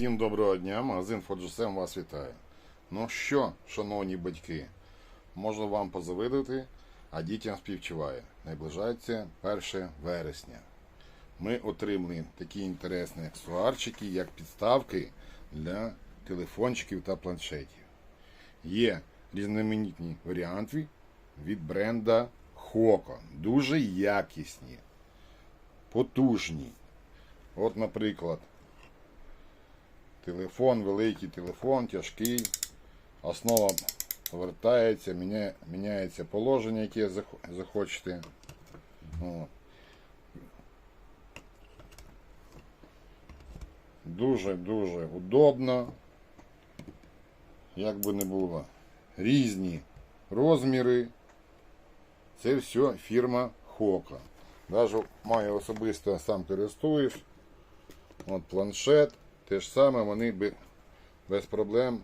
Всім доброго дня, магазин Фоджесем вас вітає. Ну що, шановні батьки, можу вам позавидати, а дітям співчуває. Наближається 1 вересня. Ми отримали такі інтересні аксесуарчики, як підставки для телефончиків та планшетів. Є різноманітні варіанти від бренда Хоко. Дуже якісні, потужні. От, наприклад, Телефон, великий телефон, тяжкий. Основа повертається, міняє, міняється положення, яке захочете. Дуже-дуже удобно. Як би не було. Різні розміри. Це все фірма Хока. Навіть маю особисто сам користуюсь. От планшет. Те ж саме вони би без проблем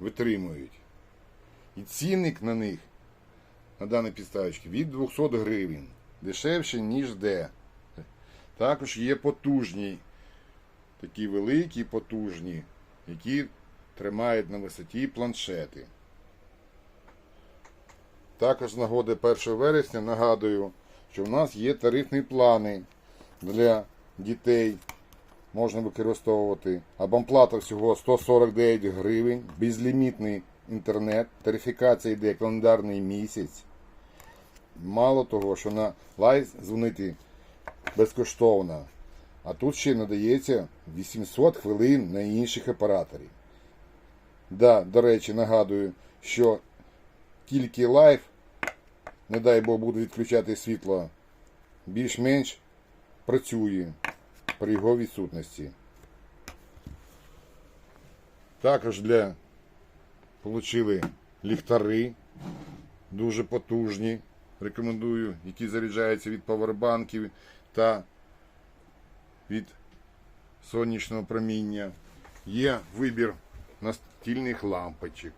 витримують. І цінник на них, на дані підставочки, від 200 гривень. Дешевше, ніж де. Також є потужні, такі великі, потужні, які тримають на висоті планшети. Також з нагоди 1 вересня нагадую, що в нас є тарифні плани для дітей. Можна використовувати. Абонплата всього 149 гривень, безлімітний інтернет, тарифікація йде календарний місяць. Мало того, що на лайв дзвонити безкоштовно. А тут ще надається 800 хвилин на інших операторів. Да, до речі, нагадую, що тільки лайв, не дай Бог, буде відключати світло, більш-менш працює при його відсутності. Також для отримали ліхтари дуже потужні. Рекомендую, які заряджаються від павербанків та від сонячного проміння. Є вибір настільних лампочок.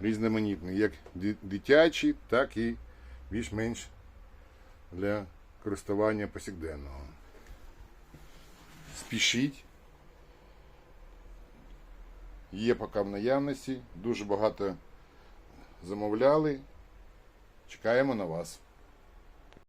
Різноманітні, як ди- дитячі, так і більш-менш для користування повсякденного. Спішіть. Є поки в наявності. Дуже багато замовляли. Чекаємо на вас.